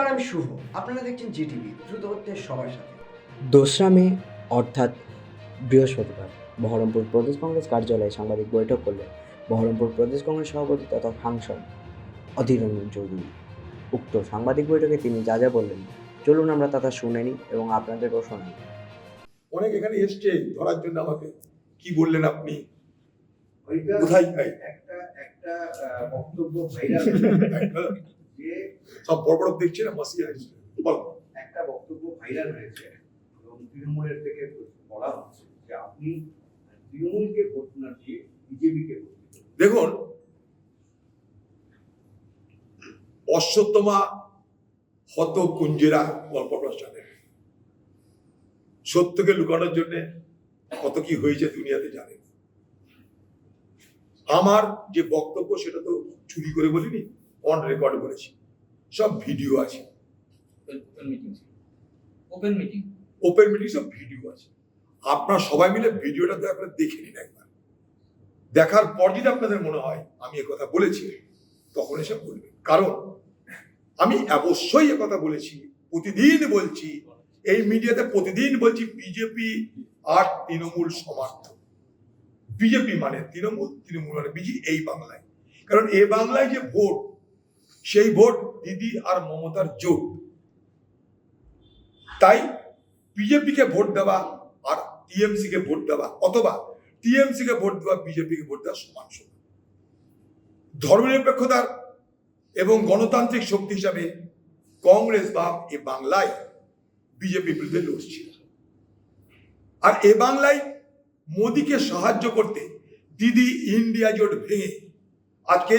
নমস্কার আমি শুভ। আপনারা দেখছেন জিটিভি দ্রুত হচ্ছে সবার সাথে। দোসরা মে অর্থাৎ বৃহস্পতিবার বহরমপুর প্রদেশ কংগ্রেস কার্যালয়ে সাংবাদিক বৈঠক করলেন বহরমপুর প্রদেশ কংগ্রেস সভাপতি তথা সাংসদ অধীর রঞ্জন চৌধুরী। উক্ত সাংবাদিক বৈঠকে তিনি যা যা বললেন চলুন আমরা তা শুনে নিই এবং আপনাদেরও শোনাই। অনেক এখানে এসছে ধরার জন্য আমাকে। কি বললেন আপনি? কোথায়? একটা একটা বক্তব্য ভাইরাল সব বড় বড় দেখছি না মাসি বল। একটা বক্তব্য ভাইরাল হয়েছে এবং তৃণমূলের থেকে বলা হচ্ছে যে আপনি তৃণমূলকে ভোট না দিয়ে বিজেপিকে ভোট দেখুন অশ্বত্থমা হত কুঞ্জেরা গল্প জানে সত্যকে লুকানোর জন্য কত কি হয়েছে দুনিয়াতে জানে আমার যে বক্তব্য সেটা তো চুরি করে বলিনি অন রেকর্ড বলেছি। সব ভিডিও আছে। ওপেন মিটিং ওপেন মিটিং সব ভিডিও আছে। আপনারা সবাই মিলে ভিডিওটা করে দেখে নিন একবার। দেখার পর যদি আপনাদের মনে হয় আমি কথা বলেছি তখন এসে বলবেন কারণ আমি অবশ্যই কথা বলেছি প্রতিদিন বলছি এই মিডিয়াতে প্রতিদিন বলছি বিজেপি আর তৃণমূল সমর্থক। বিজেপি মানে তৃণমূল তৃণমূল মানে বিজি এই বাংলায়। কারণ এ বাংলায় যে ভোট সেই ভোট দিদি আর মমতার জোট। তাই বিজেপিকে ভোট দেওয়া আর টিএমসি কে ভোট দেওয়া অথবা টিএমসি কে ভোট দেওয়া বিজেপি কে ভোট দেওয়া সমান সমান। ধর্মনিরপেক্ষতার এবং গণতান্ত্রিক শক্তি হিসাবে কংগ্রেস বা এ বাংলায় বিজেপি বিরুদ্ধে লড়ছিল আর এ বাংলায় মোদীকে সাহায্য করতে দিদি ইন্ডিয়া জোট ভেঙে আজকে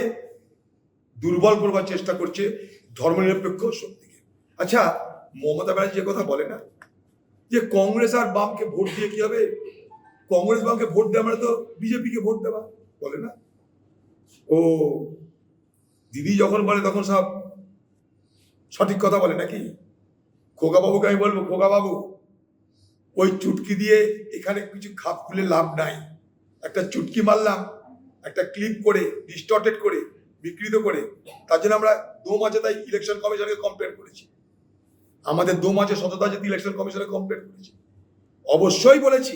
দুর্বল করবার চেষ্টা করছে ধর্মনিরপেক্ষ শক্তিকে। আচ্ছা মমতা ব্যানার্জি যে কথা বলে না, যে কংগ্রেস আর বামকে ভোট দিয়ে কি হবে? কংগ্রেস বামকে ভোট দেওয়া মানে তো বিজেপিকে ভোট দেওয়া, বলে না? ও, দিদি যখন বলে তখন সব সঠিক কথা বলে নাকি? খোকা বাবুকে আমি বলব খোকা বাবু ওই চুটকি দিয়ে এখানে কিছু খাপ খুলে লাভ নাই। একটা চুটকি মারলাম, একটা ক্লিপ করে ডিস্টর্টেড করে বিকৃত করে, তার জন্য আমরা দু মাসে তাই ইলেকশন কমিশনকে কমপ্লেন করেছি। আমাদের দু মাসে সততা যদি ইলেকশন কমিশনে কমপ্লেন করেছি। অবশ্যই বলেছি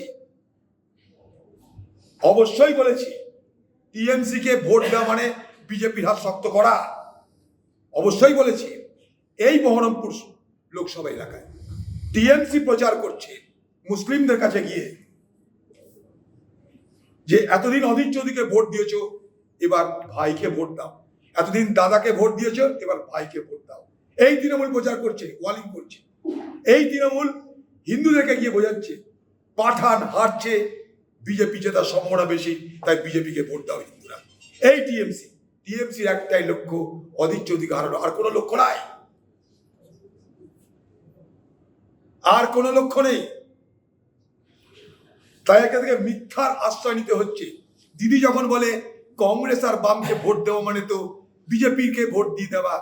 অবশ্যই বলেছি টিএমসি কে ভোট দেওয়া মানে বিজেপির হাত শক্ত করা। অবশ্যই বলেছি, এই বহরমপুর লোকসভা এলাকায় টিএমসি প্রচার করছে মুসলিমদের কাছে গিয়ে। যে এতদিন অধীর চৌধুরীকে ভোট দিয়েছ এবার ভাইকে ভোট দাও। এতদিন দাদাকে ভোট দিয়েছ, এবার ভাইকে ভোট দাও। এই তৃণমূল প্রচার করছে, ওয়ালিং করছে। এই তৃণমূল হিন্দুদেরকে গিয়ে বোঝাচ্ছে, পাঠান হারছে, বিজেপি জেতার সম্ভাবনা বেশি, তাই বিজেপিকে ভোট দাও হিন্দুরা। এই টিএমসি টিএমসির একটাই লক্ষ্য, অধীর চৌধুরীকে হারানো। আর কোনো লক্ষ্য নাই? আর কোনো লক্ষ্য নেই? তাই একে থেকে মিথ্যার আশ্রয় নিতে হচ্ছে। দিদি যখন বলে কংগ্রেস আর বামকে ভোট দেওয়া মানে তো বিজেপিকে ভোট দিয়ে দেওয়া,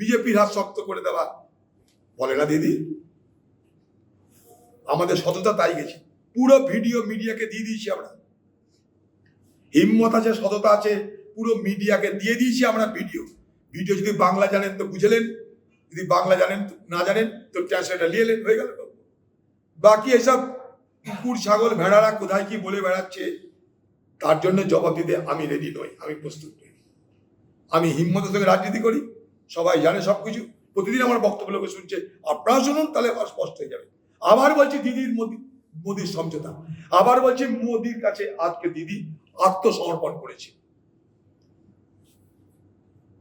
বিজেপির হাত শক্ত করে দেওয়া। বলে না দিদি? আমাদের সততা তাই গেছে। পুরো ভিডিও মিডিয়াকে দিয়ে দিয়েছি আমরা। হিম্মত আছে, সততা আছে, পুরো মিডিয়াকে দিয়ে দিয়েছি আমরা ভিডিও। ভিডিও যদি বাংলা জানেন তো বুঝলেন, যদি বাংলা জানেন না জানেন তো ট্রান্সলেটার নিয়ে এলেন, হয়ে গেল। বাকি এসব কুকুর ছাগল, ভেড়ারা কোথায় কি বলে বেড়াচ্ছে তার জন্য জবাব দিতে আমি রেডি নই, আমি প্রস্তুত নই। আমি হিম্মতের সঙ্গে রাজনীতি করি, সবাই জানে সবকিছু। প্রতিদিন আমার বক্তব্য লোকে শুনছে, আপনারা শুনুন, তাহলে স্পষ্ট হয়ে যাবে। আবার বলছি দিদির মোদি, মোদির সমঝোতা। আবার বলছি মোদির কাছে আজকে দিদি আত্মসমর্পণ করেছে।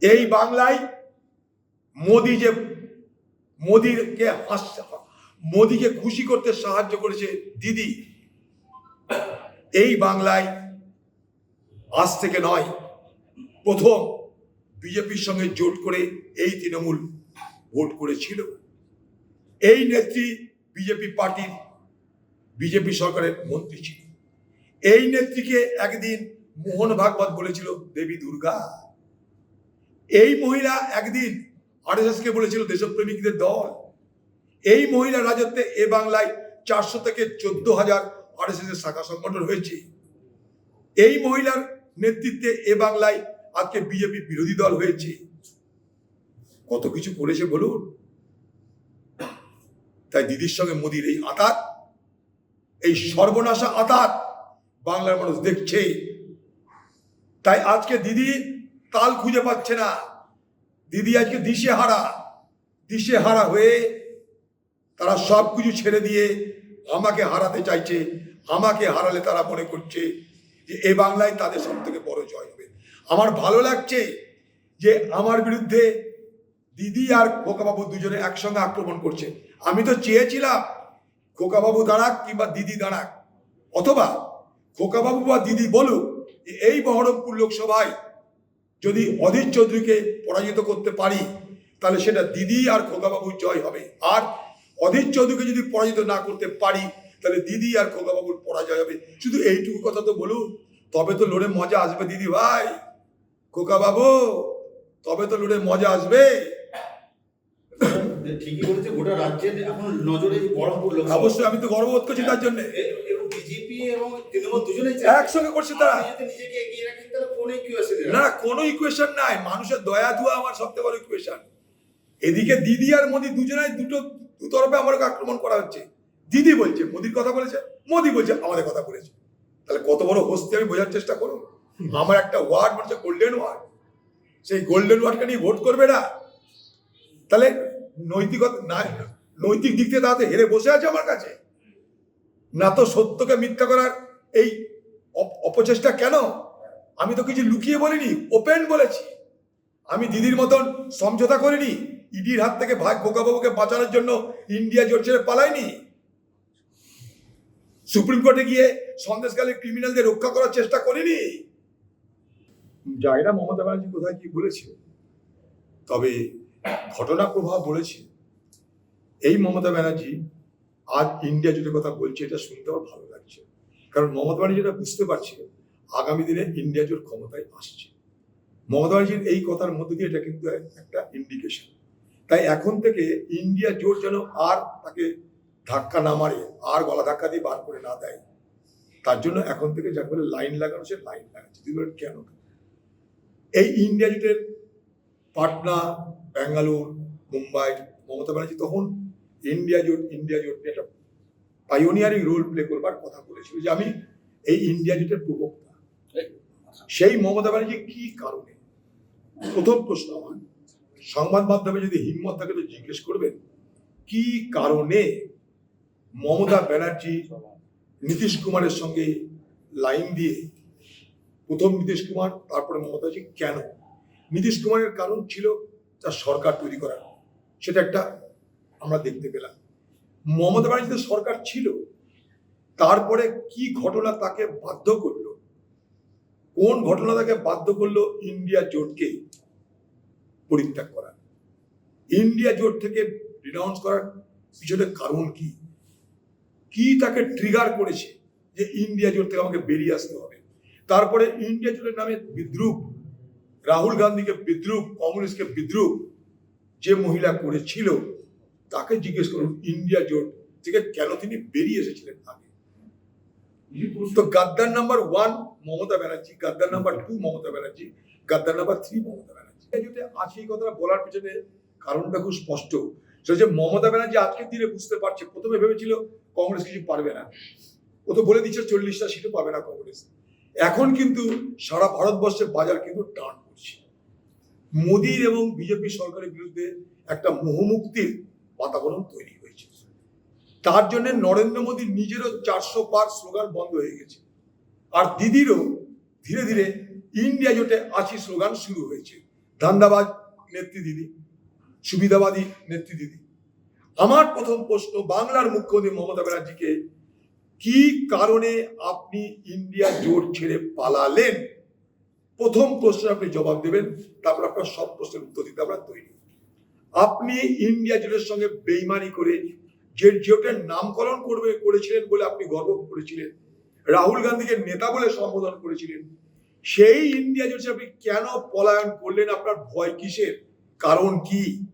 এই বাংলায় মোদি যে, মোদিকে হাস- মোদিকে খুশি করতে সাহায্য করেছে দিদি, এই বাংলায় আজ থেকে নয়, প্রথম বিজেপির সঙ্গে জোট করে এই তৃণমূল ভোট করেছিল। এই নেত্রী বিজেপি পার্টির বিজেপি সরকারের মন্ত্রী ছিল এই নেত্রীকে একদিন মোহন ভাগবত বলেছিল, দেবী দুর্গা। এই মহিলা একদিন আরএসএস কে বলেছিল, দেশপ্রেমিকদের দল। এই মহিলা রাজত্বে এ বাংলায় চারশো থেকে চোদ্দ হাজার আরএসএস এর শাখা সংগঠন হয়েছে। এই মহিলার নেতৃত্বে এ বাংলায় আজকে বিজেপি বিরোধী দল হয়েছে। কত কিছু করেছে বলুন? তাই দিদির সঙ্গে মোদির এই আতাত, এই সর্বনাশা আতাত বাংলার মানুষ দেখছে। তাই আজকে দিদি তাল খুঁজে পাচ্ছে না। দিদি আজকে দিশে হারা দিশে হারা হয়ে তারা সব কিছু ছেড়ে দিয়ে আমাকে হারাতে চাইছে, আমাকে হারালে তারা মনে করছে যে এ বাংলায় তাদের সব থেকে বড় জয় হবে। আমার ভালো লাগছে যে আমার বিরুদ্ধে দিদি আর খোকাবাবু দুজনে একসঙ্গে আক্রমণ করছে। আমি তো চেয়েছিলাম খোকাবাবু দাঁড়াক কিংবা দিদি দাঁড়াক। অথবা খোকাবাবু বা দিদি বলুক যে এই বহরমপুর লোকসভায় যদি অধীর চৌধুরীকে পরাজিত করতে পারি, তাহলে সেটা দিদি আর খোকাবাবুর জয় হবে। আর অধীর চৌধুরীকে যদি পরাজিত না করতে পারি তাহলে দিদি আর খোকাবাবুর পরাজয় হবে। শুধু এইটুকু কথা তো বলুন তবে তো লড়ে মজা আসবে দিদি ভাই। খোকাবাবু তবে তো লড়ে মজা আসবে। ঠিকই বলেছে গোটা রাজ্যের এখন নজরে বহরমপুর লোকসভা। অবশ্যই আমি তো গর্ববোধ করছি তার জন্য। বিজেপি এবং তৃণমূল দুজনেই একসঙ্গে করছে তারা। নিজেকে এগিয়ে রাখেন তাহলে কোন ইকুয়েশন না কোনো ইকুয়েশন নাই। মানুষের দয়া ধুয়া আমার সবথেকে বড় ইকুয়েশন এদিকে দিদি আর মোদি দুজনাই দুটো দু তরফে আমাকে আক্রমণ করা হচ্ছে। দিদি বলছে, মোদির কথা বলেছে, মোদি বলছে, আমাদের কথা বলেছে। তাহলে কত বড় হস্তি, আমি বোঝার চেষ্টা করুন। আমার একটা ওয়ার্ড বলছে গোল্ডেন ওয়ার্ড সেই গোল্ডেন ওয়ার্ডকে নিয়ে ভোট করবে না। তাহলে নৈতিকতা, না, নৈতিক দিক থেকে তাতে হেরে বসে আছে আমার কাছে। না তো সত্যকে মিথ্যা করার এই অপ- অপচেষ্টা কেন? আমি তো কিছু লুকিয়ে বলিনি ওপেন বলেছি। আমি দিদির মতন সমঝোতা করিনি, ইডির হাত থেকে ভাগ বোকা বাবুকে বাঁচানোর জন্য ইন্ডিয়া জোট ছেড়ে পালাইনি। সুপ্রিম কোর্টে গিয়ে সন্দেশকালে ক্রিমিনালদের রক্ষা করার চেষ্টা করিনি। জায়গা মমতা ব্যানার্জি কোথায় কি বলেছে? তবে ঘটনা প্রভাব বলেছে। এই মমতা ব্যানার্জি আজ ইন্ডিয়া জুটের কথা বলছে, এটা শুনতে আমার ভালো লাগছে। কারণ মমতা ব্যানার্জি এটা বুঝতে পারছে, আগামী দিনে ইন্ডিয়া জোট ক্ষমতায় আসছে। মমতা ব্যানার্জির এই কথার মধ্যে দিয়ে এটা কিন্তু একটা ইন্ডিকেশন তাই এখন থেকে ইন্ডিয়া জোট যেন আর তাকে ধাক্কা না মারে আর গলা ধাক্কা দিয়ে বার করে না দেয়। তার জন্য এখন থেকে যাকে বলে লাইন লাগানো সে লাইন লাগাচ্ছে। তিনি বলেন, কেন? এই ইন্ডিয়া জোটের পাটনা ব্যাঙ্গালোর মুম্বাই মমতা ব্যানার্জি তখন ইন্ডিয়া জোট ইন্ডিয়া জোট নিয়ে একটা পাইওনিয়ারিং রোল প্লে করবার কথা বলেছিল যে আমি এই ইন্ডিয়া জোটের প্রবক্তা। সেই মমতা ব্যানার্জি কি কারণে? প্রথম প্রশ্ন আমার। সংবাদ মাধ্যমে যদি হিম্মত থাকে তো জিজ্ঞেস করবেন কি কারণে মমতা ব্যানার্জি নীতিশ কুমারের সঙ্গে লাইন দিয়ে প্রথম নীতিশ কুমার, তারপরে মমতাজি, কেন? নীতিশ কুমারের কারণ ছিল তার সরকার তৈরি করা। সেটা একটা আমরা দেখতে পেলাম। মমতা ব্যানার্জিতে সরকার ছিল। তারপরে কি ঘটনা তাকে বাধ্য করল? কোন ঘটনা তাকে বাধ্য করল? ইন্ডিয়া জোটকে পরিত্যাগ করা। ইন্ডিয়া জোট থেকে রিনাউন্স করার পিছনে কারণ কি? কি তাকে ট্রিগার করেছে যে ইন্ডিয়া জোট থেকে আমাকে বেরিয়ে আসতে হবে? তারপরে ইন্ডিয়া জোটের নামে বিদ্রুপ, রাহুল গান্ধীকে বিদ্রুপ, কংগ্রেসকে বিদ্রুপ যে মহিলা করেছিল, তাকে জিজ্ঞেস করুন ইন্ডিয়া জোট থেকে কেন তিনি বেরিয়ে এসেছিলেন আগে? তো গাদ্দার নাম্বার ওয়ান মমতা ব্যানার্জি, গাদ্দার নাম্বার টু মমতা ব্যানার্জি, গাদ্দার নাম্বার থ্রি মমতা ব্যানার্জি। জোটে আছে এই কথাটা বলার পিছনে কারণটা খুব স্পষ্ট। সেটা যে মমতা ব্যানার্জি আজকের দিনে বুঝতে পারছে, প্রথমে ভেবেছিল কংগ্রেস কিছু পারবে না। ও তো বলে দিচ্ছে চল্লিশটা সিটও পাবে না কংগ্রেস। এখন কিন্তু সারা ভারতবর্ষের বাজার কিন্তু টান করছে মোদির এবং বিজেপি সরকারের বিরুদ্ধে একটা মোহমুক্তির বাতাবরণ তৈরি হয়েছে। তার জন্য নরেন্দ্র মোদী নিজেরও চারশো পার স্লোগান বন্ধ হয়ে গেছে। আর দিদিরও ধীরে ধীরে ইন্ডিয়া জোটে আছি স্লোগান শুরু হয়েছে। ধান্দাবাজ নেত্রী দিদি, সুবিধাবাদী নেত্রী দিদি। আমার প্রথম প্রশ্ন, বাংলার মুখ্যমন্ত্রী মমতা ব্যানার্জিকে কি কারণে আপনি ইন্ডিয়া জোট ছেড়ে পালালেন? প্রথম প্রশ্নের আপনি জবাব দেবেন, তারপর আপনার সব প্রশ্নের উত্তর দিতে আমরা তৈরি। আপনি ইন্ডিয়া জোটের সঙ্গে বেইমানি করে যে জোটের নামকরণ করবে, করেছিলেন বলে আপনি গর্ব করেছিলেন, রাহুল গান্ধীকে নেতা বলে সম্বোধন করেছিলেন, সেই ইন্ডিয়া জোটে আপনি কেন পলায়ন করলেন? আপনার ভয় কিসের? কারণ কি?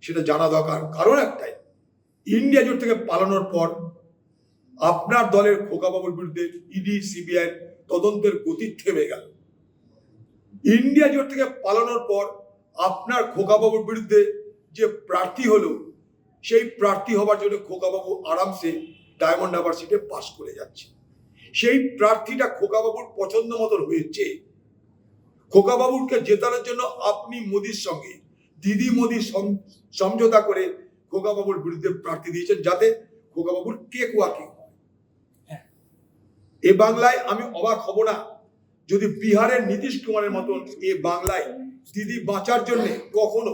সেটা জানা দরকার। কারণ একটাই ইন্ডিয়া জোট থেকে পালানোর পর আপনার দলের খোকাবাবুর বিরুদ্ধে ইডি সিবিআই তদন্তের গতি থেমে গেল। ইন্ডিয়া জোট থেকে পালানোর পর আপনার খোকাবাবুর বিরুদ্ধে যে প্রার্থী হলো, সেই প্রার্থী হবার জন্য খোকাবাবু আরামসে ডায়মন্ড হারবার সিটে পাশ করে যাচ্ছে। সেই প্রার্থীটা খোকাবাবুর পছন্দ মতন হয়েছে। খোকাবাবুরকে জেতানোর জন্য আপনি মোদির সঙ্গে, দিদি মোদি সম- সমঝোতা করে খোকাবাবুর বিরুদ্ধে প্রার্থী দিয়েছেন যাতে খোকাবাবুর কেক ওয়াকিং এ বাংলায় আমি অবাক হব না। যদি বিহারের নীতিশ কুমারের মতন এ বাংলায় দিদি বাঁচার জন্য কখনো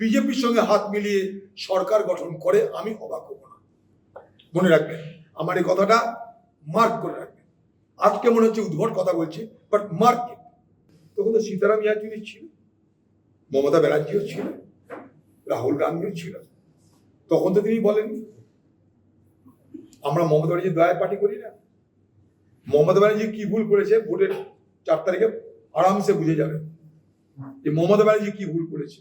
বিজেপির সঙ্গে হাত মিলিয়ে সরকার গঠন করে, আমি অবাক হব না। মনে রাখবেন, আমার এই কথাটা মার্ক করে রাখবেন। আজকে মনে হচ্ছে উদ্ভট কথা বলছে বাট মার্ক তখন তো সীতারাম ইয়াচুরি ছিল, মমতা ব্যানার্জিও ছিল, রাহুল গান্ধীও ছিল। তখন তো তিনি বলেননি আমরা মমতা ব্যানার্জি দয়া পার্টি করি না। মমতা ব্যানার্জি কি ভুল করেছে ভোটের চার তারিখে আরামসে বুঝে যাবে যে মমতা ব্যানার্জি কি ভুল করেছে।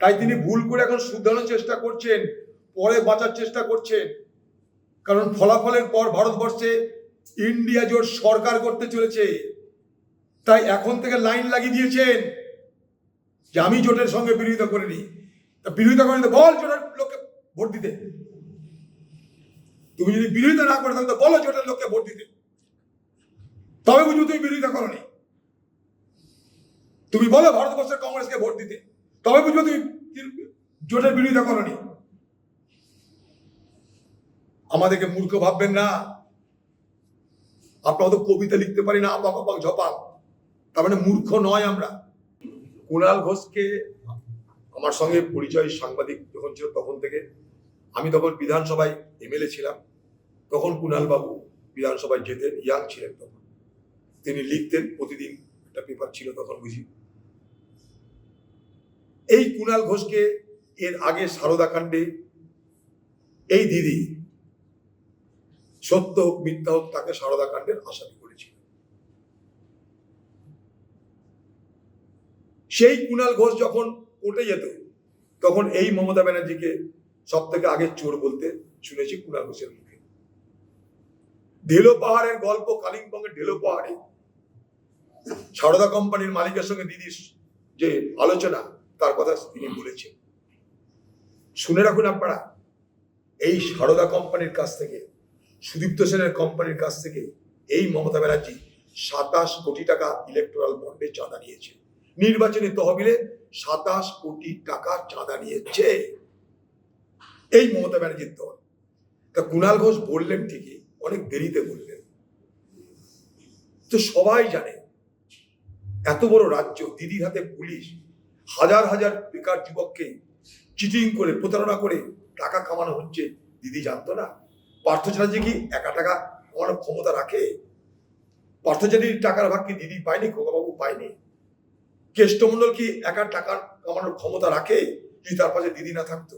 তাই তিনি ভুল করে এখন শুধরানোর চেষ্টা করছেন, পরে বাঁচার চেষ্টা করছেন। কারণ ফলাফলের পর ভারতবর্ষে ইন্ডিয়া জোট সরকার করতে চলেছে। তাই এখন থেকে লাইন লাগিয়ে দিয়েছেন যে আমি জোটের সঙ্গে বিরোধিতা করিনি। তা বিরোধিতা করেনি বল জোটের লোককে ভোট দিতে। তুমি যদি বিরোধিতা না করে থাকো বলো জোটের লোককে ভোট দিতে। তবে বুঝব তুমি বিরোধিতা করনি। তুমি বলো ভারতবর্ষের কংগ্রেসকে ভোট দিতে। তবে বুঝব তুমি জোটের বিরোধিতা করনি। আমাদেরকে মূর্খ ভাববেন না। আপনারা তো কবিতা লিখতে পারি না, আপাক আপাক ঝপাক। তার মানে মূর্খ নয় আমরা। কুণাল ঘোষকে আমার সঙ্গে পরিচয় সাংবাদিক যখন ছিল তখন থেকে আমি তখন বিধানসভায় এমএলএ ছিলাম, তখন কুণাল বাবু বিধানসভায় যেতেন ইয়াং ছিলেন তখন। তিনি লিখতেন, প্রতিদিন একটা পেপার ছিল তখন বুঝি। এই কুণাল ঘোষকে এর আগে সারদা কাণ্ডে এই দিদি সত্য হোক মিথ্যা হোক, তাকে সারদা কাণ্ডের আসামি করেছিল। সেই কুণাল ঘোষ যখন কোর্টে যেত, তখন এই মমতা ব্যানার্জিকে সব থেকে আগে চোর বলতে শুনেছি কুণাল ঘোষের মুখে। ঢেলো পাহাড়ের গল্প কালিম্পংয়ের ঢেলো পাহাড়ে। সারদা কোম্পানির মালিকের সঙ্গে দিদির যে আলোচনা, তার কথা তিনি বলেছেন। শুনে রাখুন আপনারা, এই সারদা কোম্পানির কাছ থেকে, সুদীপ্ত সেনের কোম্পানির কাছ থেকে এই মমতা ব্যানার্জি সাতাশ কোটি টাকা ইলেকট্রাল বন্ডে চাঁদা নিয়েছে। নির্বাচনী তহবিলে সাতাশ কোটি টাকা চাঁদা নিয়েছে। এই মমতা ব্যানার্জির দল। তা কুণাল ঘোষ বললেন ঠিকই, অনেক দেরিতে বললেন। তো সবাই জানে, এত বড় রাজ্য, দিদির হাতে পুলিশ, হাজার হাজার বেকার যুবককে চিটিং করে, প্রতারণা করে টাকা কামানো হচ্ছে, দিদি জানতো না? পার্থ চ্যাটার্জি কি একা টাকা কামানোর ক্ষমতা রাখে? পার্থ চ্যাটার্জির টাকার ভাগ কি দিদি পায়নি, খোকাবাবু পায়নি? কেষ্টমন্ডল কি একা টাকা কামানোর ক্ষমতা রাখে? যদি তার পাশে দিদি না থাকতো?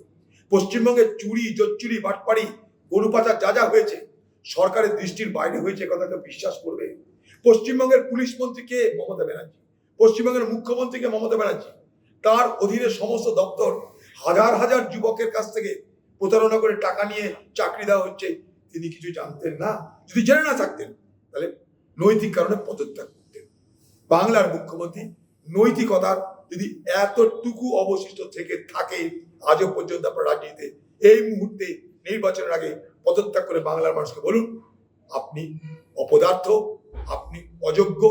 পশ্চিমবঙ্গে চুরি, জোচ্চুরি, বাটপাড়ি, গরু পাচার যা যা হয়েছে, সরকারের দৃষ্টির বাইরে হয়েছে কথা কেউ বিশ্বাস করবে। পশ্চিমবঙ্গের পুলিশ মন্ত্রীকে মমতা ব্যানার্জি। পশ্চিমবঙ্গের মুখ্যমন্ত্রীকে মমতা ব্যানার্জি। তার অধীনে সমস্ত দপ্তর হাজার হাজার যুবকের কাছ থেকে প্রতারণা করে টাকা নিয়ে চাকরি দেওয়া হচ্ছে। তিনি কিছু জানতেন না। যদি জেনে না থাকতেন, তাহলে নৈতিক কারণে পদত্যাগ করতেন। বাংলার মুখ্যমন্ত্রী নৈতিকতার যদি এতটুকু অবশিষ্ট থেকে থাকে আজও পর্যন্ত আপনার রাজনীতিতে এই মুহূর্তে নির্বাচনের আগে পদত্যাগ করে বাংলার মানুষকে বলুন, আপনি অপদার্থ, আপনি অযোগ্য,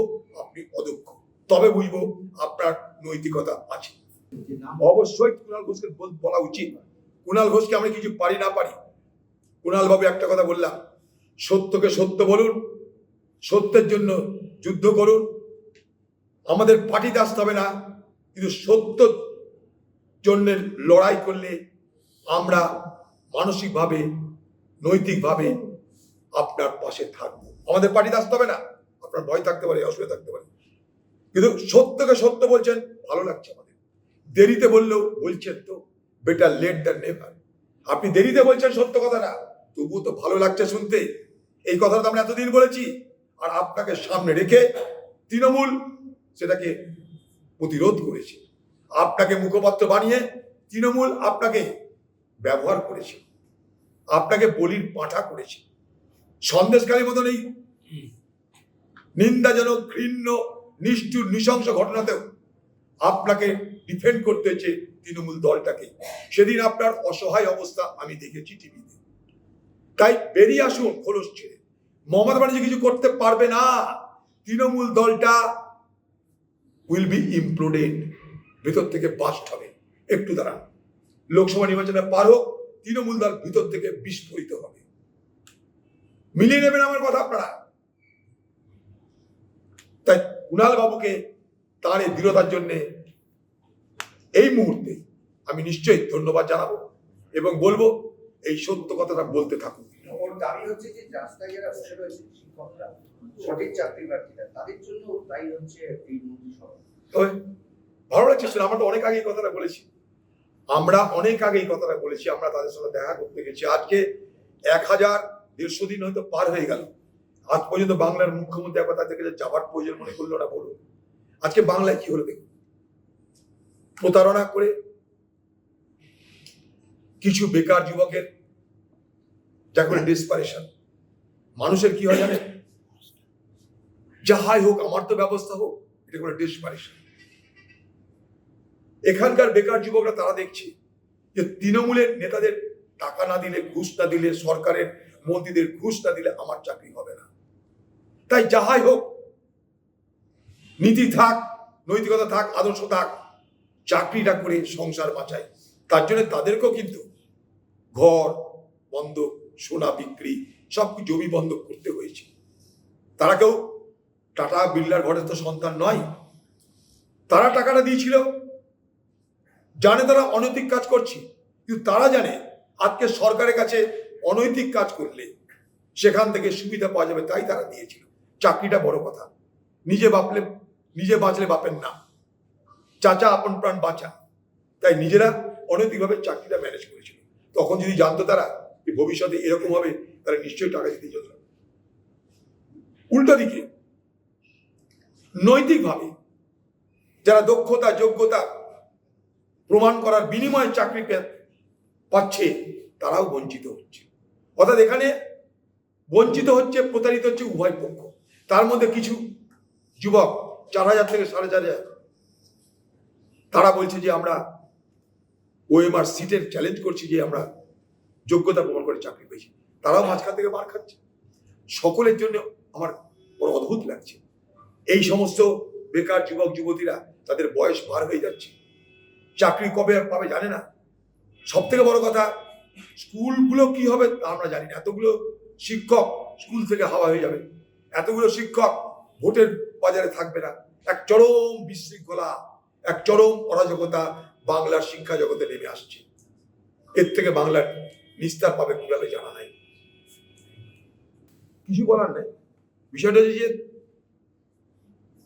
আপনি অদক্ষ। তবে বুঝব আপনার নৈতিকতা আছে। অবশ্যই কুণাল ঘোষকে বলা উচিত। কুণাল ঘোষকে আমরা কিছু পারি না পারি। কুণাল বাবু একটা কথা বললাম, সত্যকে সত্য বলুন, সত্যের জন্য যুদ্ধ করুন। আমাদের পার্টিতে আসতে হবে না, কিন্তু সত্য জন্য লড়াই করলে আমরা মানসিকভাবে, নৈতিকভাবে আপনার পাশে থাকব। আমাদের পার্টিতে আসতে হবে না। আপনার ভয় থাকতে পারে, অসুবিধা থাকতে পারে। কিন্তু সত্যকে সত্য বলছেন, ভালো লাগছে আমাদের। দেরিতে বললেও বলছেন তো বেটার লেট দ্যান নেভার আপনি দেরিতে বলছেন সত্য কথাটা তবুও তো ভালো লাগছে শুনতে। এই কথাটা তো আমরা এতদিন বলেছি। আর আপনাকে সামনে রেখে তৃণমূল সেটাকে প্রতিরোধ করেছে। আপনাকে মুখপাত্র বানিয়ে তৃণমূল আপনাকে ব্যবহার করেছে। আপনাকে বলির পাঠা করেছে। সন্দেশকারীর মতন এই নিন্দাজনক, ঘৃণ্য, নিষ্ঠুর, নৃশংস ঘটনাতেও আপনাকে ডিফেন্ড করতে হয়েছে তৃণমূল দলটাকে। সেদিন আপনার অসহায় অবস্থা আমি দেখেছি টিভিতে। তাই বেরিয়ে আসুন খোলস ছেড়ে। মমতা ব্যানার্জি কিছু করতে পারবে না। তৃণমূল দলটা উইল বি ইমপ্লোডেড ভেতর থেকে বাস্ট হবে একটু দাঁড়ান। লোকসভা নির্বাচনে পার হোক তৃণমূল দল ভিতর থেকে বিস্ফোরিত হবে। মিলিয়ে নেবেন আমার কথা আপনারা। তাই কুণাল বাবুকে তার এই দৃঢ়তার জন্য এই মুহূর্তে আমি নিশ্চয়ই ধন্যবাদ জানাব এবং বলব এই সত্য কথাটা বলতে থাকুন। দাবি হচ্ছে যে রাস্তায় যারা বসে রয়েছে শিক্ষকরা সঠিক চাকরি প্রার্থীরা তাদের জন্য দায়ী হচ্ছে এই মন্ত্রিসভা ভালো লাগছে আমরা তো অনেক আগে এই কথাটা বলেছি। আমরা অনেক আগে এই কথাটা বলেছি, আমরা তাদের সঙ্গে দেখা করতে গেছি। আজকে এক হাজার দেড়শো দিন হয়তো পার হয়ে গেল। আজ পর্যন্ত বাংলার মুখ্যমন্ত্রী একবার তাদেরকে যে যাবার প্রয়োজন মনে করল না বলুন। আজকে বাংলায় কি হলো দেখুন। প্রতারণা করে কিছু বেকার যুবকের যা করে ডিসপারেশন মানুষের কি হয় জানেন? যাহাই হোক, আমার তো ব্যবস্থা হোক, এটা করে ডিসপারেশন এখানকার বেকার যুবকরা তারা দেখছে যে তৃণমূলের নেতাদের টাকা না দিলে ঘুষ না দিলে সরকারের মন্ত্রীদের ঘুষ না দিলে আমার চাকরি হবে না। তাই যাহাই হোক, নীতি থাক, নৈতিকতা থাক, আদর্শ থাক, চাকরিটা করে সংসার বাঁচায় তার জন্য তাদেরকেও কিন্তু ঘর বন্ধ সোনা বিক্রি সব জমি বন্ধ করতে হয়েছে। তারা কেউ টাটা বিড়লার ঘরের তো সন্তান নয়। তারা টাকাটা দিয়েছিল। জানে তারা অনৈতিক কাজ করছে। কিন্তু তারা জানে আজকে সরকারের কাছে অনৈতিক কাজ করলে সেখান থেকে সুবিধা পাওয়া যাবে তাই তারা দিয়েছিল। চাকরিটা বড় কথা। নিজে বাপলে, নিজে বাঁচলে বাপের নাম। চাচা আপন প্রাণ বাঁচা। তাই নিজেরা অনৈতিকভাবে চাকরিটা ম্যানেজ করেছিল। তখন যদি জানতো তারা যে ভবিষ্যতে এরকম হবে তারা নিশ্চয়ই টাকা দিতে যেত। উল্টো দিকে নৈতিকভাবে যারা দক্ষতা, যোগ্যতা প্রমাণ করার বিনিময়ে চাকরি পাচ্ছে, তারাও বঞ্চিত হচ্ছে। অর্থাৎ এখানে বঞ্চিত হচ্ছে, প্রতারিত হচ্ছে উভয় পক্ষ। তার মধ্যে কিছু যুবক চার হাজার থেকে সাড়ে চার হাজার। তারা বলছে যে আমরা ওএমআর সিটের চ্যালেঞ্জ করছি যে আমরা যোগ্যতা প্রমাণ করে চাকরি পেয়েছি। তারাও মাঝখান থেকে মার খাচ্ছে। সকলের জন্য আমার বড় অদ্ভুত লাগছে। এই সমস্ত বেকার যুবক, যুবতীরা তাদের বয়স পার হয়ে যাচ্ছে। চাকরি কবে পাবে জানে না। সব থেকে বড় কথা, স্কুলগুলো কি হবে তা আমরা জানি না। এতগুলো শিক্ষক স্কুল থেকে হাওয়া হয়ে যাবে। এতগুলো শিক্ষক ভোটের বাজারে থাকবে না। এক চরম বিশৃঙ্খলা, এক চরম অরাজকতা বাংলার শিক্ষা জগতে নেমে আসছে। এর থেকে বাংলার নিস্তার পাবে কীভাবে জানা নাই। কিছু বলার নাই। বিষয়টা হচ্ছে যে,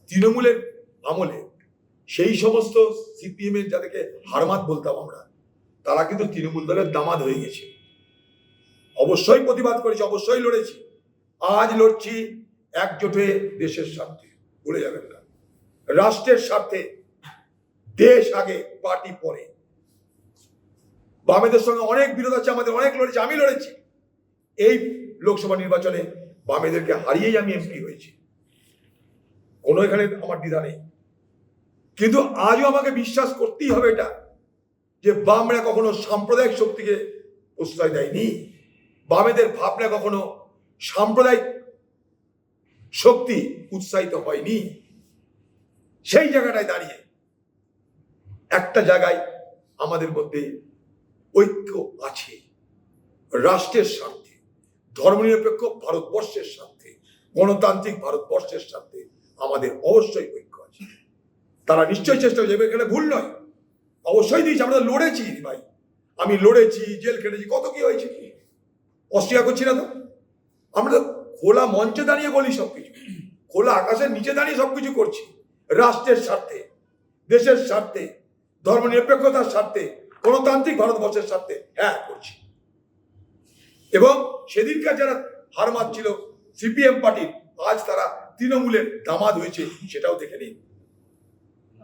তৃণমূলের আমলে সেই সমস্ত সিপিএম এর যাদেরকে হারমাত বলতাম আমরা, তারা কিন্তু তৃণমূল দলের দামাদ হয়ে গেছে। অবশ্যই প্রতিবাদ করেছি, অবশ্যই লড়েছি। আজ লড়ছি একজোট হয়ে দেশের স্বার্থে, ভুলে যাবেন না। রাষ্ট্রের স্বার্থে, দেশ আগে, পার্টি পরে। বামেদের সঙ্গে অনেক বিরোধ আছে, আমাদের অনেক লড়েছে, আমি লড়েছি। এই লোকসভা নির্বাচনে বামেদেরকে হারিয়েই আমি এমপি হয়েছি। কোনো এখানে আমার দ্বিধা নেই। কিন্তু আজও আমাকে বিশ্বাস করতেই হবে এটা, যে বামরা কখনো সাম্প্রদায়িক শক্তিকে প্রশ্রয় দেয়নি। বামেদের ভাবনা কখনো সাম্প্রদায়িক শক্তি উৎসাহিত হয়নি। সেই জায়গাটায় দাঁড়িয়ে একটা জায়গায় আমাদের মধ্যে ঐক্য আছে, রাষ্ট্রের স্বার্থে, ধর্মনিরপেক্ষ ভারতবর্ষের স্বার্থে, গণতান্ত্রিক ভারতবর্ষের স্বার্থে আমাদের অবশ্যই ঐক্য। তারা নিশ্চয়ই চেষ্টা করছে এখানে ভুল নয়। অবশ্যই দিয়েছি, আমরা লড়েছি, ভাই। আমি লড়েছি, জেল খেটেছি, কত কি হয়েছে অস্বীকার করছি না তো? আমরা খোলা মঞ্চে দাঁড়িয়ে বলি সব কিছু খোলা আকাশের নিচে দাঁড়িয়ে সব কিছু করছি। রাষ্ট্রের স্বার্থে, দেশের স্বার্থে ধর্ম নিরপেক্ষতার স্বার্থে, গণতান্ত্রিক ভারতবর্ষের স্বার্থে হ্যাঁ করছি। এবং সেদিনকার যারা হার মারছিল সিপিএম পার্টির, আজ তারা তৃণমূলের দামাদ হয়েছে, সেটাও দেখে নিন।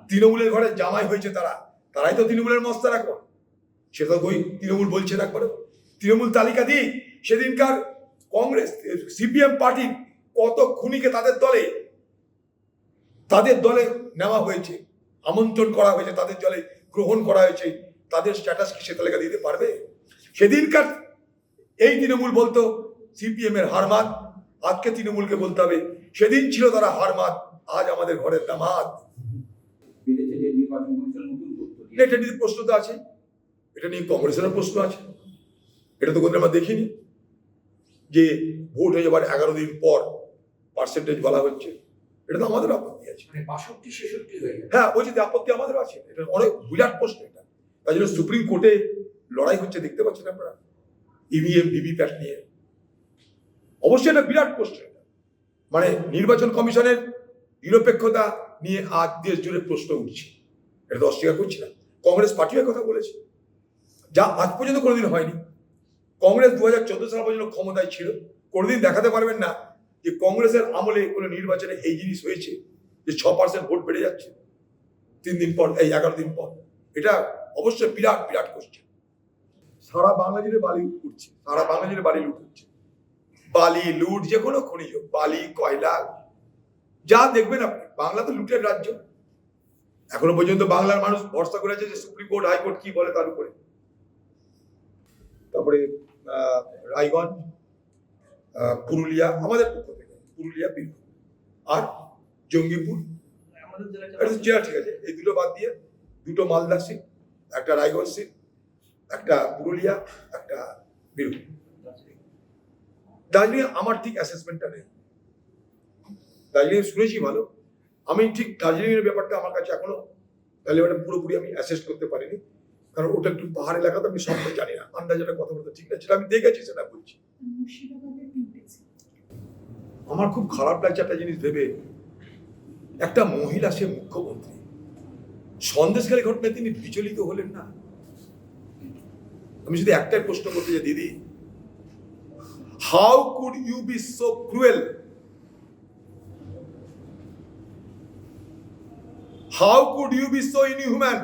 তৃণমূলের ঘরে জামাই হয়েছে তারা, তারাই তো তৃণমূলের মস্তার এখন। তো ওই তৃণমূল বলছে না করে তৃণমূল তালিকা দিই, সেদিনকার কংগ্রেস, সিপিএম পার্টির কত খুনিকে তাদের দলে তাদের দলে নেওয়া হয়েছে, আমন্ত্রণ করা হয়েছে, তাদের দলে গ্রহণ করা হয়েছে, তাদের স্ট্যাটাস কি সে তালিকা দিতে পারবে? সেদিনকার এই তৃণমূল বলতো সিপিএম এর হারমাত আজকে তৃণমূলকে বলতে হবে, সেদিন ছিল তারা হারমাত আজ আমাদের ঘরের দামাত বেড়েছে যে নির্বাচন কমিশন এটা নিয়ে প্রশ্ন তো আছে। এটা নিয়ে কংগ্রেসেরও প্রশ্ন আছে। এটা তো কোনদিন আমরা দেখিনি। যে ভোট হয়ে যাবার এগারো দিন পর পার্সেন্টেজ বলা হচ্ছে এটা তো আমাদের আপত্তি আছে। মানে বাষট্টি ছেষট্টি হয়ে হ্যাঁ বলছি যে আপত্তি আমাদের আছে। এটা অনেক বিরাট প্রশ্ন এটা। তাই জন্য সুপ্রিম কোর্টে লড়াই হচ্ছে দেখতে পাচ্ছেন আপনারা। ইভিএম ভিভিপ্যাট নিয়ে। অবশ্যই এটা বিরাট প্রশ্ন এটা। মানে নির্বাচন কমিশনের নিরপেক্ষতা নিয়ে আজ দেশ জুড়ে প্রশ্ন উঠছে। এটা তো অস্বীকার করছি না। কংগ্রেস পার্টিও কথা বলেছে। যা আজ পর্যন্ত কোনোদিন হয়নি। কংগ্রেস দু হাজার চোদ্দ সাল পর্যন্ত ক্ষমতায় ছিল। কোনোদিন দেখাতে পারবেন না যে কংগ্রেসের আমলে কোনো নির্বাচনে এই জিনিস হয়েছে যে ছ পার্সেন্ট ভোট বেড়ে যাচ্ছে তিন দিন পর, এই এগারো দিন পর। এটা অবশ্যই বিরাট বিরাট কোশ্চেন সারা বাংলা জুড়ে বালি উঠছে, সারা বাংলা জুড়ে বালি লুট হচ্ছে। বালি লুট, যে কোনো খনিজ বালি, কয়লা, যা দেখবেন আপনি, বাংলা তো লুটের রাজ্য। এখনও পর্যন্ত বাংলার মানুষ ভরসা করে আছে যে সুপ্রিম কোর্ট, হাইকোর্ট কি বলে তার উপরে। তারপরে রায়গঞ্জ পুরুলিয়া, আমাদের পক্ষ থেকে, পুরুলিয়া, বীরভূম। আর জঙ্গিপুর জেলা ঠিক আছে, এই দুটো বাদ দিয়ে দুটো মালদা সিট, একটা রায়গঞ্জ সিট, একটা পুরুলিয়া, একটা বীরভূম। দার্জিলিং, আমার ঠিক অ্যাসেসমেন্টটা নেই। দার্জিলিং শুনেছি ভালো। আমি ঠিক দার্জিলিং এর ব্যাপারটা আমার কাছে এখনও ওটা পুরোপুরি আমি অ্যাসেস করতে পারিনি। কারণ ওটা একটু পাহাড় এলাকা তো আমি সবটা জানি না। আন্দাজ একটা বলতে ঠিক না আমি দেখেছি, সেটা বলছি। আমার খুব খারাপ লাগছে একটা জিনিস ভেবে। একটা মহিলা, সে মুখ্যমন্ত্রী। সন্দেশকারী ঘটনায় তিনি বিচলিত হলেন না। আমি যদি একটাই প্রশ্ন করতে চাই, দিদি how could you be so cruel how could you be so inhuman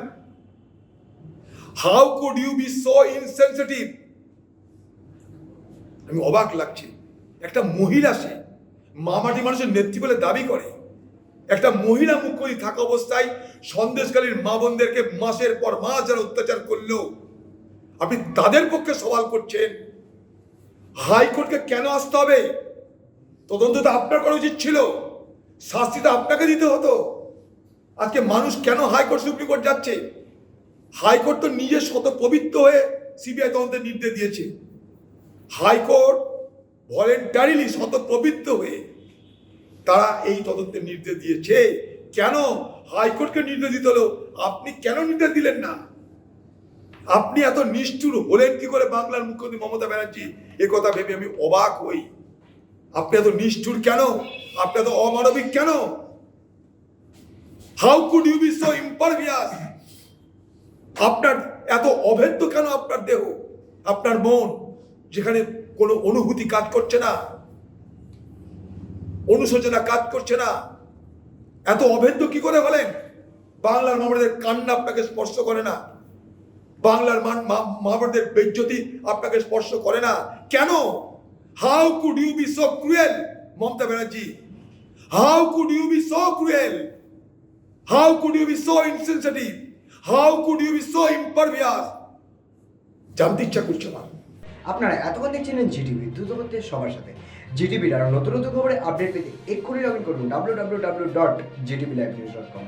how could you be so insensitive আমি অবাক লাগছে। একটা মহিলা সে মামাটি মানুষের নেত্রী বলে দাবি করে। একটা মহিলা মুখ্যমন্ত্রী থাকা অবস্থায় সন্দেশকালীর মা বোনদেরকে মাসের পর মাস যারা অত্যাচার করল। আপনি তাদের পক্ষে সওয়াল করছেন। হাইকোর্টকে কেন আসতে হবে? তদন্ত তো আপনার করা উচিত ছিল। শাস্তি তো আপনাকে দিতে হতো। আজকে মানুষ কেন হাইকোর্ট সুপ্রিম কোর্ট যাচ্ছে? হাইকোর্ট তো নিজে শত পবিত্র হয়ে সিবিআই তদন্তের নির্দেশ দিয়েছে। হাইকোর্ট ভলেন্টারিলি শত পবিত্র হয়ে তারা এই তদন্তের নির্দেশ দিয়েছে। কেন হাইকোর্টকে নির্দেশ দিতে হলো? আপনি কেন নির্দেশ দিলেন না? আপনি এত নিষ্ঠুর হলেন কি করে বাংলার মুখ্যমন্ত্রী মমতা ব্যানার্জি? এ কথা ভেবে আমি অবাক হই। আপনি এত নিষ্ঠুর কেন? আপনি এত অমানবিক কেন? How could you be so impervious আপনার এত অভেদ্য কেন আপনার দেহ? আপনার মন, যেখানে কোনো অনুভূতি কাজ করছে না, অনুশোচনা কাজ করছে না, এত অভেদ্য কি করে হলেন? বাংলার মামাদের কান্না আপনাকে স্পর্শ করে না। বাংলার মামাদের বেজ্জতি আপনাকে স্পর্শ করে না। কেন? How could you be so cruel Mamata Banerjee how could you be so cruel how could you be so insensitive? How could you be so impervious? জানতে ইচ্ছা করছে না আপনারা এতক্ষণ দেখছিলেন জিটিভি দ্রুত করতে সবার সাথে জিটিভির আরও নতুন নতুন খবরে আপডেট পেতে এক্ষুনি লগ ইন করুন W W W dot Zee TV live news dot com